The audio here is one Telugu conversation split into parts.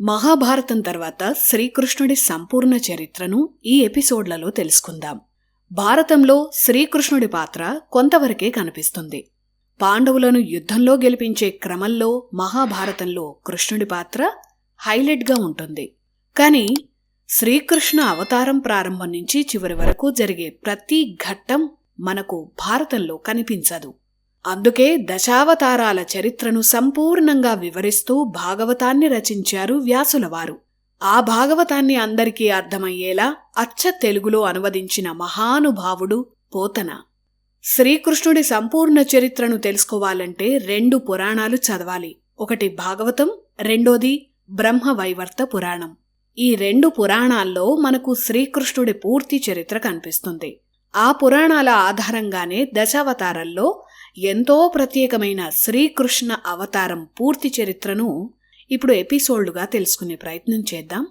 మహాభారతం తర్వాత శ్రీకృష్ణుడి సంపూర్ణ చరిత్రను ఈ ఎపిసోడ్లలో తెలుసుకుందాం. భారతంలో శ్రీకృష్ణుడి పాత్ర కొంతవరకే కనిపిస్తుంది. పాండవులను యుద్ధంలో గెలిపించే క్రమంలో మహాభారతంలో కృష్ణుడి పాత్ర హైలైట్గా ఉంటుంది. కానీ శ్రీకృష్ణ అవతారం ప్రారంభం నుంచి చివరి వరకు జరిగే ప్రతి ఘట్టం మనకు భారతంలో కనిపించదు. అందుకే దశావతారాల చరిత్రను సంపూర్ణంగా వివరిస్తూ భాగవతాన్ని రచించారు వ్యాసులవారు ఆ భాగవతాన్ని అందరికీ అర్థమయ్యేలా అచ్చ తెలుగులో అనువదించిన మహానుభావుడు పోతన. శ్రీకృష్ణుడి సంపూర్ణ చరిత్రను తెలుసుకోవాలంటే రెండు పురాణాలు చదవాలి. ఒకటి భాగవతం రెండోది బ్రహ్మవైవర్త పురాణం. ఈ రెండు పురాణాల్లో మనకు శ్రీకృష్ణుడి పూర్తి చరిత్ర కనిపిస్తుంది. ఆ పురాణాల ఆధారంగానే దశావతారంలో ఎంతో ప్రత్యేకమైన శ్రీకృష్ణ అవతారం పూర్తి చరిత్రను ఇప్పుడు ఎపిసోడ్లుగా తెలుసుకునే ప్రయత్నం చేద్దాం.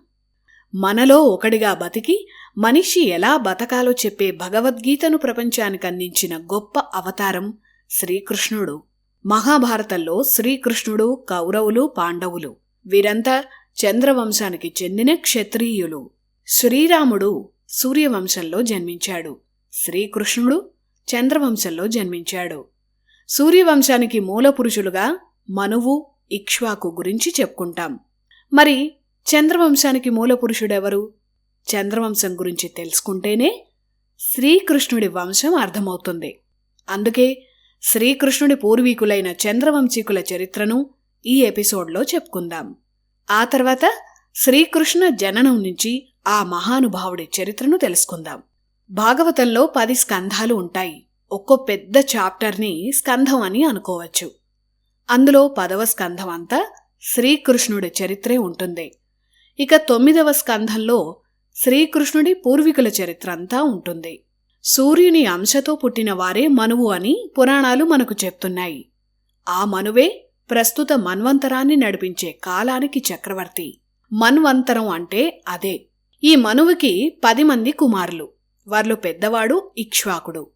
మనలో ఒకడిగా బతికి మనిషి ఎలా బతకాలో చెప్పే భగవద్గీతను ప్రపంచానికి అందించిన గొప్ప అవతారం శ్రీకృష్ణుడు. మహాభారతంలో శ్రీకృష్ణుడు కౌరవులు పాండవులు. వీరంతా చంద్రవంశానికి చెందిన క్షత్రియులు. శ్రీరాముడు సూర్యవంశంలో జన్మించాడు. శ్రీకృష్ణుడు చంద్రవంశంలో జన్మించాడు. సూర్యవంశానికి మూలపురుషులుగా మనువు ఇక్ష్వాకు గురించి చెప్పుకుంటాం. మరి చంద్రవంశానికి మూలపురుషుడెవరు? చంద్రవంశం గురించి తెలుసుకుంటేనే శ్రీకృష్ణుడి వంశం అర్థమవుతుంది. అందుకే శ్రీకృష్ణుడి పూర్వీకులైన చంద్రవంశీకుల చరిత్రను ఈ ఎపిసోడ్లో చెప్పుకుందాం. ఆ తర్వాత శ్రీకృష్ణ జననం నుంచి ఆ మహానుభావుడి చరిత్రను తెలుసుకుందాం. భాగవతంలో పది స్కంధాలు ఉంటాయి. ఒక్కో పెద్ద చాప్టర్ని స్కంధం అని అనుకోవచ్చు. అందులో పదవ స్కంధం అంతా శ్రీకృష్ణుడి చరిత్రే ఉంటుంది. ఇక తొమ్మిదవ స్కంధంలో శ్రీకృష్ణుడి పూర్వీకుల చరిత్ర అంతా ఉంటుంది. సూర్యుని అంశతో పుట్టిన వారే మనువు అని పురాణాలు మనకు చెప్తున్నాయి. ఆ మనువే ప్రస్తుత మన్వంతరాన్ని నడిపించే కాలానికి చక్రవర్తి. మన్వంతరం అంటే అదే. ఈ మనువుకి పది మంది కుమారులు. వారిలో పెద్దవాడు ఇక్ష్వాకుడు.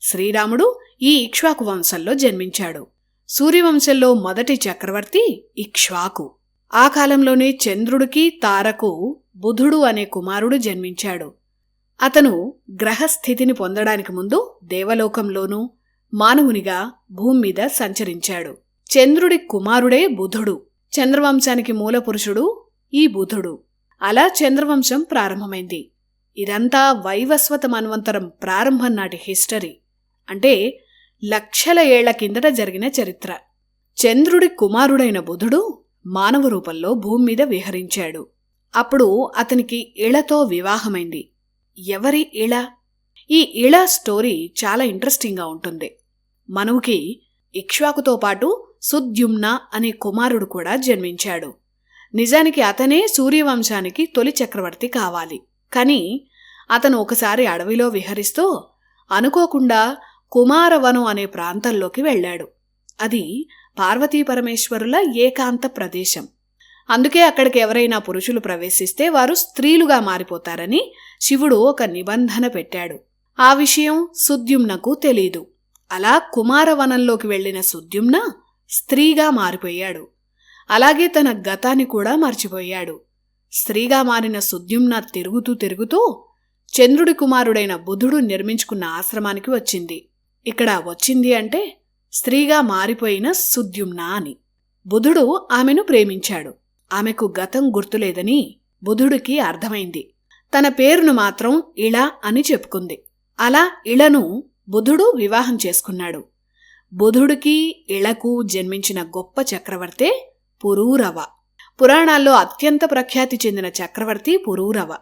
శ్రీరాముడు ఈ ఇక్ష్వాకు వంశంలో జన్మించాడు. సూర్యవంశంలో మొదటి చక్రవర్తి ఇక్ష్వాకు. ఆ కాలంలోనే చంద్రుడికి తారకు బుధుడు అనే కుమారుడు జన్మించాడు. అతను గ్రహస్థితిని పొందడానికి ముందు దేవలోకంలోనూ మానవునిగా భూమి మీద సంచరించాడు. చంద్రుడి కుమారుడే బుధుడు. చంద్రవంశానికి మూలపురుషుడు ఈ బుధుడు. అలా చంద్రవంశం ప్రారంభమైంది. ఇదంతా వైవస్వత మన్వంతరం ప్రారంభం నాటి హిస్టరీ. అంటే లక్షల ఏళ్ళ కిందట జరిగిన చరిత్ర. చంద్రుడి కుమారుడైన బుధుడు మానవ రూపంలో భూమి మీద విహరించాడు. అప్పుడు అతనికి ఇళతో వివాహమైంది. ఎవరి ఇళ? ఈ ఇళ స్టోరీ చాలా ఇంట్రెస్టింగ్గా ఉంటుంది. మనువుకి ఇక్ష్వాకుతో పాటు సుద్యుమ్న అనే కుమారుడు కూడా జన్మించాడు. నిజానికి అతనే సూర్యవంశానికి తొలి చక్రవర్తి కావాలి. కానీ అతను ఒకసారి అడవిలో విహరిస్తూ అనుకోకుండా కుమారవనం అనే ప్రాంతంలోకి వెళ్ళాడు. అది పార్వతీ పరమేశ్వరుల ఏకాంత ప్రదేశం. అందుకే అక్కడికి ఎవరైనా పురుషులు ప్రవేశిస్తే వారు స్త్రీలుగా మారిపోతారని శివుడు ఒక నిబంధన పెట్టాడు. ఆ విషయం సుద్యుమ్నకు తెలీదు. అలా కుమారవనంలోకి వెళ్ళిన సుద్యుమ్న స్త్రీగా మారిపోయాడు. అలాగే తన గతాన్ని కూడా మర్చిపోయాడు. స్త్రీగా మారిన సుద్యుమ్న తిరుగుతూ తిరుగుతూ చంద్రుడి కుమారుడైన బుధుడు నిర్మించుకున్న ఆశ్రమానికి వచ్చింది. ఇక్కడ వచ్చింది అంటే స్త్రీగా మారిపోయిన సుద్యుమ్న అని. బుధుడు ఆమెను ప్రేమించాడు. ఆమెకు గతం గుర్తులేదని బుధుడికి అర్థమైంది. తన పేరును మాత్రం ఇళ అని చెప్పుకుంది. అలా ఇళను బుధుడు వివాహం చేసుకున్నాడు. బుధుడికి ఇళకు జన్మించిన గొప్ప చక్రవర్తే పురూరవ. పురాణాల్లో అత్యంత ప్రఖ్యాతి చెందిన చక్రవర్తి పురూరవ.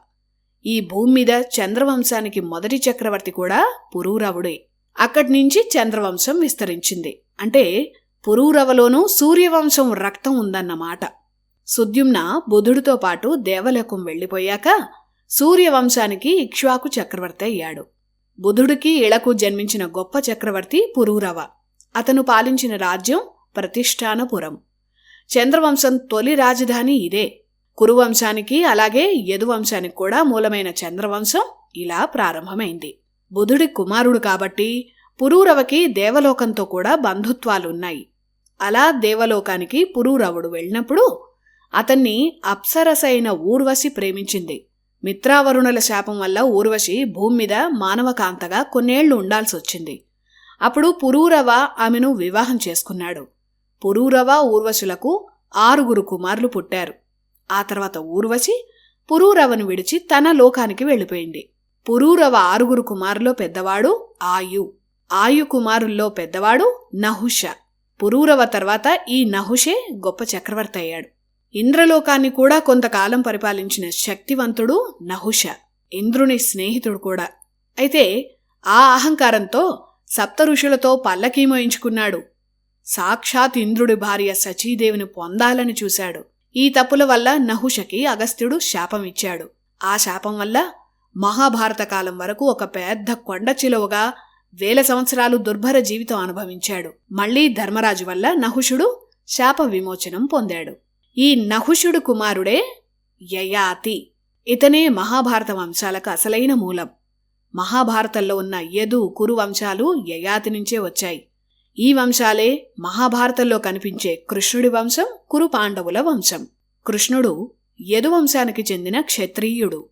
ఈ భూమి మీద చంద్రవంశానికి మొదటి చక్రవర్తి కూడా పురూరవుడే. అక్కడి నుంచి చంద్రవంశం విస్తరించింది. అంటే పురూరవలోనూ సూర్యవంశం రక్తం ఉందన్నమాట. సుద్యుమ్న బుధుడితో పాటు దేవలోకం వెళ్ళిపోయాక సూర్యవంశానికి ఇక్ష్వాకు చక్రవర్తి అయ్యాడు. బుధుడికి ఇళకు జన్మించిన గొప్ప చక్రవర్తి పురూరవ. అతను పాలించిన రాజ్యం ప్రతిష్టానపురం. చంద్రవంశం తొలి రాజధాని ఇదే. కురువంశానికి అలాగే యదువంశానికి కూడా మూలమైన చంద్రవంశం ఇలా ప్రారంభమైంది. బుధుడి కుమారుడు కాబట్టి పురూరవకి దేవలోకంతో కూడా బంధుత్వాలున్నాయి. అలా దేవలోకానికి పురూరవుడు వెళ్ళినప్పుడు అతన్ని అప్సరసైన ఊర్వశి ప్రేమించింది. మిత్రావరుణుల శాపం వల్ల ఊర్వశి భూమి మీద మానవకాంతగా కొన్నేళ్ళు ఉండాల్సొచ్చింది. అప్పుడు పురూరవ ఆమెను వివాహం చేసుకున్నాడు. పురూరవ ఊర్వశులకు ఆరుగురు కుమారులు పుట్టారు. ఆ తర్వాత ఊర్వశి పురూరవను విడిచి తన లోకానికి వెళ్ళిపోయింది. పురూరవ ఆరుగురు కుమారులో పెద్దవాడు ఆయు. ఆయు కుమారుల్లో పెద్దవాడు నహుష. పురూరవ తర్వాత ఈ నహుషే గొప్ప చక్రవర్తి అయ్యాడు. ఇంద్రలోకాన్ని కూడా కొంతకాలం పరిపాలించిన శక్తివంతుడు నహుష. ఇంద్రుని స్నేహితుడు కూడా. అయితే ఆ అహంకారంతో సప్త ఋషులతో పల్లకీమోయించుకున్నాడు. సాక్షాత్ ఇంద్రుడి భార్య సచీదేవిని పొందాలని చూశాడు. ఈ తప్పుల వల్ల నహుషకి అగస్త్యుడు శాపం ఇచ్చాడు. ఆ శాపం వల్ల మహాభారత కాలం వరకు ఒక పెద్ద కొండ చిలువగా వేల సంవత్సరాలు దుర్భర జీవితం అనుభవించాడు. మళ్ళీ ధర్మరాజు వల్ల నహుషుడు శాప విమోచనం పొందాడు. ఈ నహుషుడు కుమారుడే యయాతి. ఇతనే మహాభారత వంశాలకు అసలైన మూలం. మహాభారతంలో ఉన్న యదు కురు వంశాలు యయాతి నుంచే వచ్చాయి. ఈ వంశాలే మహాభారతంలో కనిపించే కృష్ణుడి వంశం కురు పాండవుల వంశం. కృష్ణుడు యదు వంశానికి చెందిన క్షత్రియుడు.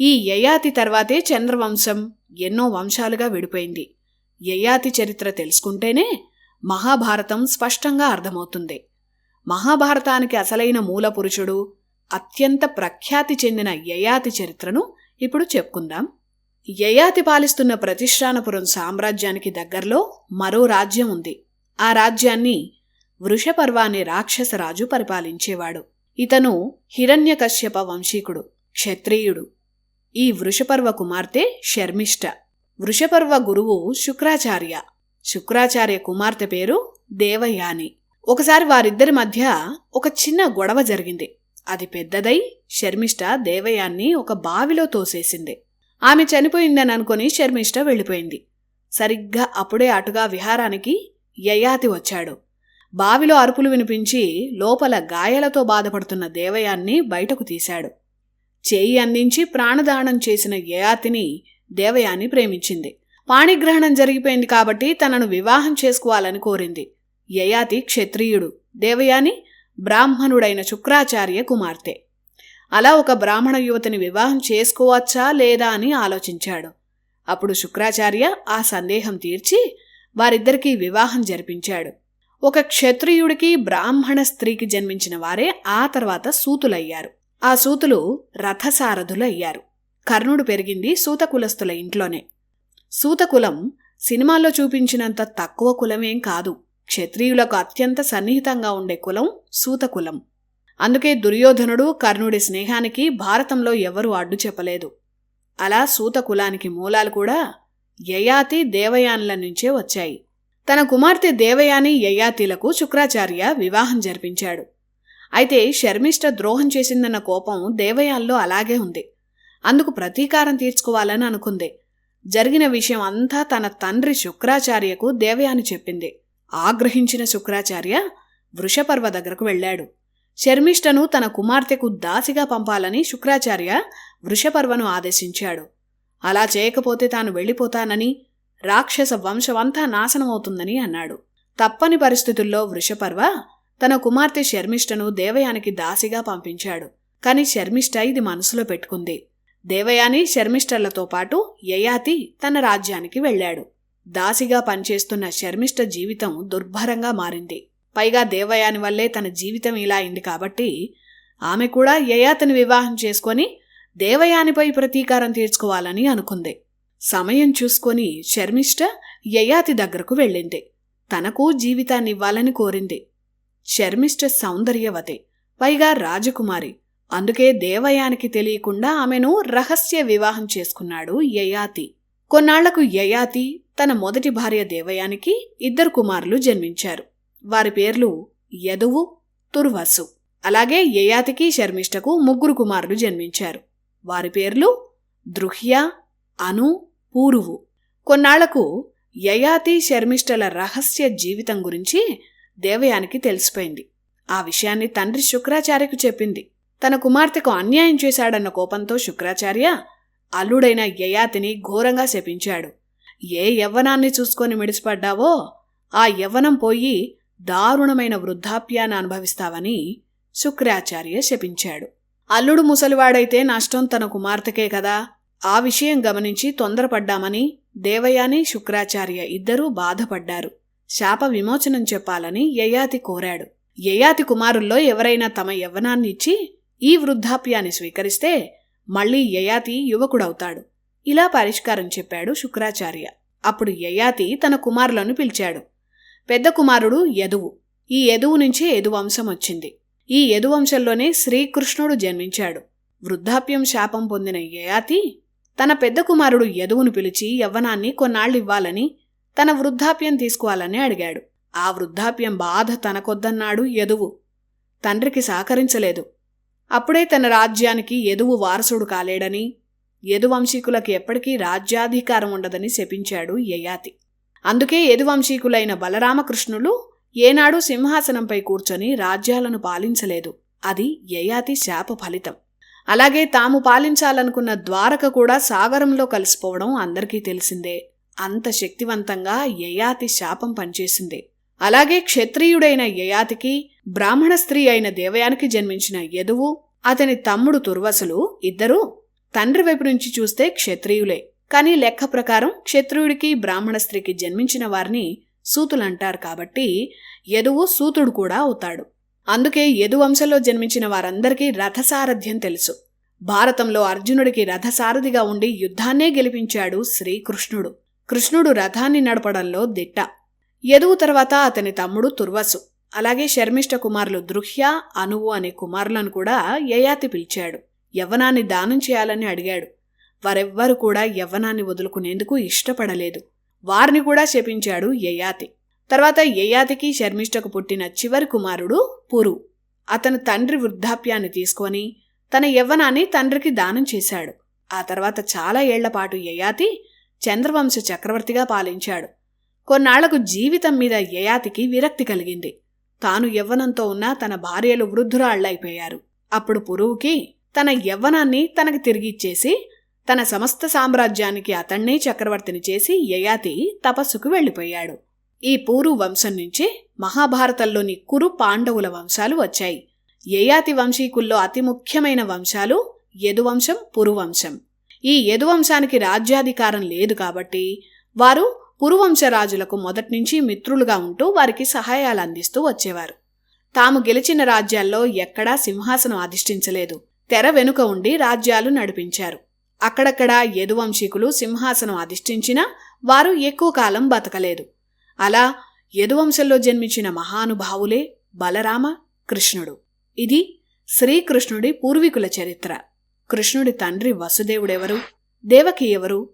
ఈ యయాతి తర్వాతే చంద్రవంశం ఎన్నో వంశాలుగా విడిపోయింది. యయాతి చరిత్ర తెలుసుకుంటేనే మహాభారతం స్పష్టంగా అర్థమవుతుంది. మహాభారతానికి అసలైన మూల పురుషుడు అత్యంత ప్రఖ్యాతి చెందిన యయాతి చరిత్రను ఇప్పుడు చెప్పుకుందాం. యయాతి పాలిస్తున్న ప్రతిష్టానపురం సామ్రాజ్యానికి దగ్గరలో మరో రాజ్యం ఉంది. ఆ రాజ్యాన్ని వృషపర్వ అనే రాక్షసరాజు పరిపాలించేవాడు. ఇతను హిరణ్యకశ్యప వంశీకుడు క్షత్రియుడు. ఈ వృషపర్వ కుమార్తె శర్మిష్ట వృషపర్వ గురువు శుక్రాచార్య. శుక్రాచార్య కుమార్తె పేరు దేవయాని. ఒకసారి వారిద్దరి మధ్య ఒక చిన్న గొడవ జరిగింది. అది పెద్దదై శర్మిష్ట దేవయాన్ని ఒక బావిలో తోసేసింది. ఆమె చనిపోయిందని అనుకుని శర్మిష్ట వెళ్ళిపోయింది. సరిగ్గా అప్పుడే అటుగా విహారానికి యయాతి వచ్చాడు. బావిలో అరుపులు వినిపించి లోపల గాయాలతో బాధపడుతున్న దేవయాన్ని బయటకు తీశాడు. చేయి అందించి ప్రాణదానం చేసిన యయాతిని దేవయాని ప్రేమించింది. పాణిగ్రహణం జరిగిపోయింది కాబట్టి తనను వివాహం చేసుకోవాలని కోరింది. యయాతి క్షత్రియుడు దేవయాని బ్రాహ్మణుడైన శుక్రాచార్య కుమార్తె. అలా ఒక బ్రాహ్మణ యువతిని వివాహం చేసుకోవచ్చా లేదా అని ఆలోచించాడు. అప్పుడు శుక్రాచార్య ఆ సందేహం తీర్చి వారిద్దరికీ వివాహం జరిపించాడు. ఒక క్షత్రియుడికి బ్రాహ్మణ స్త్రీకి జన్మించిన వారే ఆ తర్వాత సూతులయ్యారు. ఆ సూతులు రథసారథులు అయ్యారు కర్ణుడు పెరిగింది సూతకులస్తుల ఇంట్లోనే. సూతకులం సినిమాల్లో చూపించినంత తక్కువ కులమేం కాదు. క్షత్రియులకు అత్యంత సన్నిహితంగా ఉండే కులం సూతకులం. అందుకే దుర్యోధనుడు కర్ణుడి స్నేహానికి భారతంలో ఎవరూ అడ్డు చెప్పలేదు. అలా సూత కులానికి మూలాలు కూడా యయాతి దేవయానుల నుంచే వచ్చాయి. తన కుమార్తె దేవయాని యయాతిలకు శుక్రాచార్య వివాహం జరిపించాడు. అయితే శర్మిష్ట ద్రోహం చేసిందన్న కోపం దేవయాల్లో అలాగే ఉంది. అందుకు ప్రతీకారం తీర్చుకోవాలని అనుకుంది. జరిగిన విషయం అంతా తన తండ్రి శుక్రాచార్యకు దేవయాని చెప్పింది. ఆగ్రహించిన శుక్రాచార్య వృషపర్వ దగ్గరకు వెళ్ళాడు. శర్మిష్టను తన కుమార్తెకు దాసిగా పంపాలని శుక్రాచార్య వృషపర్వను ఆదేశించాడు. అలా చేయకపోతే తాను వెళ్ళిపోతానని రాక్షస వంశమంతా నాశనమవుతుందని అన్నాడు. తప్పని పరిస్థితుల్లో వృషపర్వ తన కుమార్తె శర్మిష్టను దేవయానికి దాసిగా పంపించాడు. కాని శర్మిష్ట ఇది మనసులో పెట్టుకుంది. దేవయాని శర్మిష్టలతో పాటు యయాతి తన రాజ్యానికి వెళ్ళాడు. దాసిగా పనిచేస్తున్న శర్మిష్ట జీవితం దుర్భరంగా మారింది. పైగా దేవయాని వల్లే తన జీవితం ఇలా అయింది కాబట్టి ఆమె కూడా యయాతిని వివాహం చేసుకొని దేవయానిపై ప్రతీకారం తీర్చుకోవాలని అనుకుంది. సమయం చూసుకొని శర్మిష్ట యయాతి దగ్గరకు వెళ్ళింది. తనకు జీవితాన్ని ఇవ్వాలని కోరింది. శర్మిష్ట సౌందర్యవతి పైగా రాజకుమారి. అందుకే దేవయానికి తెలియకుండా ఆమెను రహస్య వివాహం చేసుకున్నాడు యయాతి. కొన్నాళ్ళకు యయాతి తన మొదటి భార్య దేవయానికి ఇద్దరు కుమారులు జన్మించారు. వారి పేర్లు యదువు తుర్వసు. అలాగే యయాతికి శర్మిష్టకు ముగ్గురు కుమారులు జన్మించారు. వారి పేర్లు దృహ్య అను పూరువు. కొన్నాళ్ళకు యయాతి శర్మిష్టల రహస్య జీవితం గురించి దేవయానికి తెలిసిపోయింది. ఆ విషయాన్ని తండ్రి శుక్రాచార్యకు చెప్పింది. తన కుమార్తెకు అన్యాయం చేశాడన్న కోపంతో శుక్రాచార్య అల్లుడైన యయాతిని ఘోరంగా శపించాడు. ఏ యవ్వనాన్ని చూసుకొని మిడిసిపడ్డావో ఆ యవ్వనం పోయి దారుణమైన వృద్ధాప్యాన్ని అనుభవిస్తావని శుక్రాచార్య శపించాడు. అల్లుడు ముసలివాడైతే నష్టం తన కుమార్తెకే కదా. ఆ విషయం గమనించి తొందరపడ్డామని దేవయాని శుక్రాచార్య ఇద్దరూ బాధపడ్డారు. శాప విమోచనం చెప్పాలని యయాతి కోరాడు. యయాతి కుమారుల్లో ఎవరైనా తమ యవ్వనాన్ని ఇచ్చి ఈ వృద్ధాప్యాన్ని స్వీకరిస్తే మళ్ళీ యయాతి యువకుడవుతాడు. ఇలా పరిష్కారం చెప్పాడు శుక్రాచార్య. అప్పుడు యయాతి తన కుమారులను పిలిచాడు. పెద్ద కుమారుడు యదువు. ఈ యదువు నుంచి యదువంశం వచ్చింది. ఈ యదువంశంలోనే శ్రీకృష్ణుడు జన్మించాడు. వృద్ధాప్యం శాపం పొందిన యయాతి తన పెద్ద కుమారుడు యదువును పిలిచి యవ్వనాన్ని కొన్నాళ్ళివ్వాలని తన వృద్ధాప్యం తీసుకోవాలని అడిగాడు. ఆ వృద్ధాప్యం బాధ తనకొద్దన్నాడు యదువు. తండ్రికి సహకరించలేదు. అప్పుడే తన రాజ్యానికి యదువు వారసుడు కాలేడని యదువంశీకులకు ఎప్పటికీ రాజ్యాధికారం ఉండదని శపించాడు యయాతి. అందుకే యదువంశీకులైన బలరామకృష్ణులు ఏనాడు సింహాసనంపై కూర్చొని రాజ్యాలను పాలించలేదు. అది యయాతి శాప ఫలితం. అలాగే తాము పాలించాలనుకున్న ద్వారక కూడా సాగరంలో కలిసిపోవడం అందరికీ తెలిసిందే. అంత శక్తివంతంగా యయాతి శాపం పనిచేసింది. అలాగే క్షత్రియుడైన యయాతికి బ్రాహ్మణ స్త్రీ అయిన దేవయానికి జన్మించిన యదువు అతని తమ్ముడు తుర్వసులు ఇద్దరూ తండ్రి వైపు నుంచి చూస్తే క్షత్రియులే. కానీ లెక్క ప్రకారం క్షత్రియుడికి బ్రాహ్మణ స్త్రీకి జన్మించిన వారిని సూతులంటారు కాబట్టి యదువు సూతుడు కూడా అవుతాడు. అందుకే యదువంశంలో జన్మించిన వారందరికీ రథసారథ్యం తెలుసు. భారతంలో అర్జునుడికి రథసారథిగా ఉండి యుద్ధాన్నే గెలిపించాడు శ్రీకృష్ణుడు. కృష్ణుడు రథాన్ని నడపడంలో దిట్ట. యదువు తర్వాత అతని తమ్ముడు తుర్వసు. అలాగే శర్మిష్ట కుమారులు దృహ్య అనువు అనే కుమారులను కూడా యయాతి పిలిచాడు. యవ్వనాన్ని దానం చేయాలని అడిగాడు. వారెవ్వరు కూడా యవ్వనాన్ని వదులుకునేందుకు ఇష్టపడలేదు. వారిని కూడా శపించాడు యయాతి. తర్వాత యయాతికి శర్మిష్టకు పుట్టిన చివరి కుమారుడు పురు. అతను తండ్రి వృద్ధాప్యాన్ని తీసుకొని తన యవ్వనాన్ని తండ్రికి దానం చేశాడు. ఆ తర్వాత చాలా ఏళ్ళపాటు యయాతి చంద్రవంశ చక్రవర్తిగా పాలించాడు. కొన్నాళ్ళకు జీవితం మీద యయాతికి విరక్తి కలిగింది. తాను యవ్వనంతో ఉన్న తన భార్యలు వృద్ధురాళ్ళైపోయారు అప్పుడు పురువుకి తన యవ్వనాన్ని తనకి తిరిగిచ్చేసి తన సమస్త సామ్రాజ్యానికి అతన్నే చక్రవర్తిని చేసి యయాతి తపస్సుకు వెళ్ళిపోయాడు. ఈ పూరు వంశం నుంచి మహాభారతంలోని కురు పాండవుల వంశాలు వచ్చాయి. యయాతి వంశీకుల్లో అతి ముఖ్యమైన వంశాలు యదువంశం పురువంశం. ఈ యదువంశానికి రాజ్యాధికారం లేదు కాబట్టి వారు పురువంశరాజులకు మొదట్నుంచి మిత్రులుగా ఉంటూ వారికి సహాయాలు అందిస్తూ వచ్చేవారు. తాము గెలిచిన రాజ్యాల్లో ఎక్కడా సింహాసనం అధిష్ఠించలేదు. తెర వెనుక ఉండి రాజ్యాలు నడిపించారు. అక్కడక్కడ యదువంశీకులు సింహాసనం అధిష్ఠించినా వారు ఎక్కువ కాలం బతకలేదు. అలా యదువంశంలో జన్మించిన మహానుభావులే బలరామ కృష్ణుడు. ఇది శ్రీకృష్ణుడి పూర్వీకుల చరిత్ర. కృష్ణుడి తండ్రి వసుదేవుడెవరు? దేవకి ఎవరు?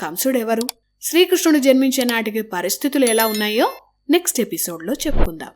కంసుడెవరు? శ్రీకృష్ణుడు జన్మించే నాటికి పరిస్థితులు ఎలా ఉన్నాయో నెక్స్ట్ ఎపిసోడ్లో చెప్పుకుందాం.